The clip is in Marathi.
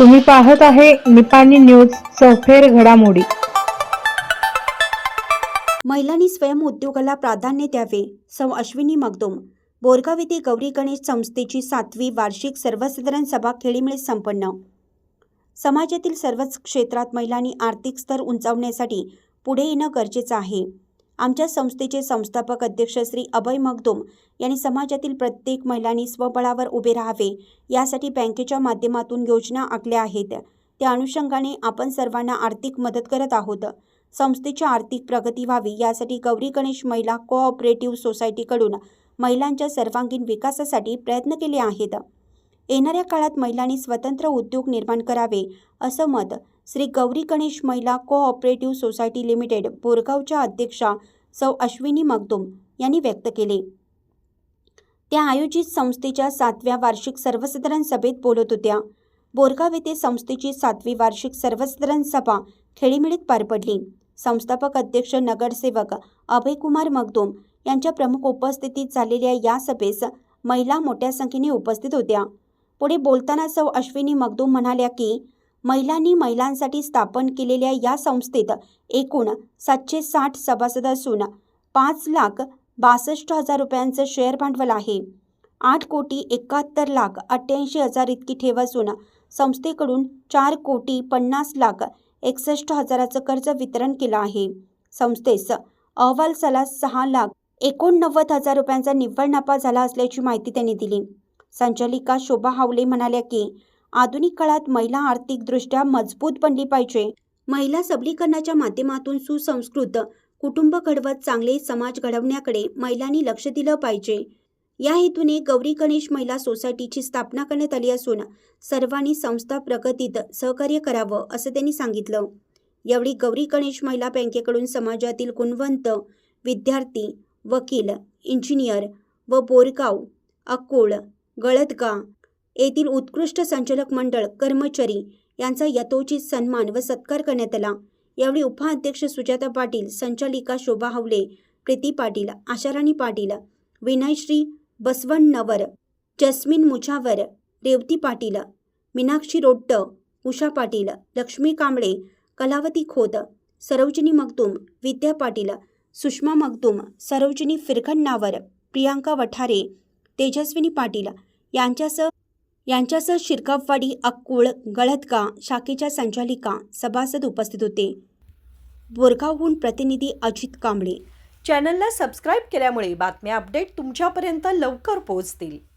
तुम्ही पाहत आहे निपाणी न्यूज सफेर घडामोडी. महिलांनी स्वयं उद्योगाला प्राधान्य द्यावे सौ अश्विनी मगदुम. बोरगाव येथे गौरी गणेश संस्थेची सातवी वार्षिक सर्वसाधारण सभा खेळीमेळीत संपन्न. समाजातील सर्वच क्षेत्रात महिलांनी आर्थिक स्तर उंचावण्यासाठी पुढे येणं गरजेचं आहे. आमच्या संस्थेचे संस्थापक अध्यक्ष श्री अभय मगदुम यांनी समाजातील प्रत्येक महिलांनी स्वबळावर उभे राहावे यासाठी बँकेच्या माध्यमातून योजना आखल्या आहेत. त्या अनुषंगाने आपण सर्वांना आर्थिक मदत करत आहोत. संस्थेची आर्थिक प्रगती व्हावी यासाठी गौरी गणेश महिला कोऑपरेटिव्ह सोसायटीकडून महिलांच्या सर्वांगीण विकासासाठी प्रयत्न केले आहेत. येणाऱ्या काळात महिलांनी स्वतंत्र उद्योग निर्माण करावे असं मत श्री गौरी गणेश महिला कोऑपरेटिव्ह सोसायटी लिमिटेड बोरगावच्या अध्यक्षा सौ अश्विनी मगदुम यांनी व्यक्त केले. त्या आयोजित संस्थेच्या सातव्या वार्षिक सर्वसाधारण सभेत बोलत होत्या. बोरगाव येथे संस्थेची सातवी वार्षिक सर्वसाधारण सभा खेळीमेळीत पार पडली. संस्थापक अध्यक्ष नगरसेवक अभयकुमार मगदुम यांच्या प्रमुख उपस्थितीत झालेल्या या सभेस महिला मोठ्या संख्येने उपस्थित होत्या. पुढे बोलताना सौ अश्विनी मगदूम म्हणाल्या की महिलांनी महिलांसाठी स्थापन केलेल्या या संस्थेत एकूण सातशे साठ सभासद असून पाच लाख बासष्ट हजार रुपयांचं शेअर भांडवल आहे. आठ कोटी एकाहत्तर लाख अठ्ठ्याऐंशी हजार इतकी ठेव असून संस्थेकडून चार कोटी पन्नास लाख एकसष्ट हजाराचं कर्ज वितरण केलं आहे. संस्थेस अहवाल सला सहा लाख एकोणनव्वद हजार रुपयांचा निव्वळ नफा झाला असल्याची माहिती त्यांनी दिली. संचालिका शोभा हावले म्हणाल्या की आधुनिक काळात महिला आर्थिकदृष्ट्या मजबूत बनली पाहिजे. महिला सबलीकरणाच्या माध्यमातून सुसंस्कृत कुटुंब घडवत चांगले समाज घडवण्याकडे महिलांनी लक्ष दिलं पाहिजे. या हेतूने गौरी गणेश महिला सोसायटीची स्थापना करण्यात आली असून सर्वांनी संस्था प्रगतीत सहकार्य करावं असं त्यांनी सांगितलं. यावेळी गौरी गणेश महिला बँकेकडून समाजातील गुणवंत विद्यार्थी वकील इंजिनियर व बोरगाव अकोळ गळदगा येथील उत्कृष्ट संचालक मंडळ कर्मचारी यांचा यथोचित सन्मान व सत्कार करण्यात आला. यावेळी उपाध्यक्ष सुजाता पाटील संचालिका शोभा हवले प्रीती पाटील आशाराणी पाटील विनयश्री बसवण्णवर जस्मिन मुछावर रेवती पाटील मीनाक्षी रोट्ट उषा पाटील लक्ष्मी कांबळे कलावती खोत सरोजिनी मगदूम विद्या पाटील सुषमा मगदूम सरोजिनी फिरखंडावर प्रियांका वठारे तेजस्विनी पाटील. यांच्यासह यांच्यासह शिरकापवाडी अक्कुळ गळदगा शाखेच्या संचालिका सभासद उपस्थित होते. बोरगावहून प्रतिनिधी अजित कांबळे. चॅनलला सबस्क्राईब केल्यामुळे बातम्या अपडेट तुमच्यापर्यंत लवकर पोहोचतील.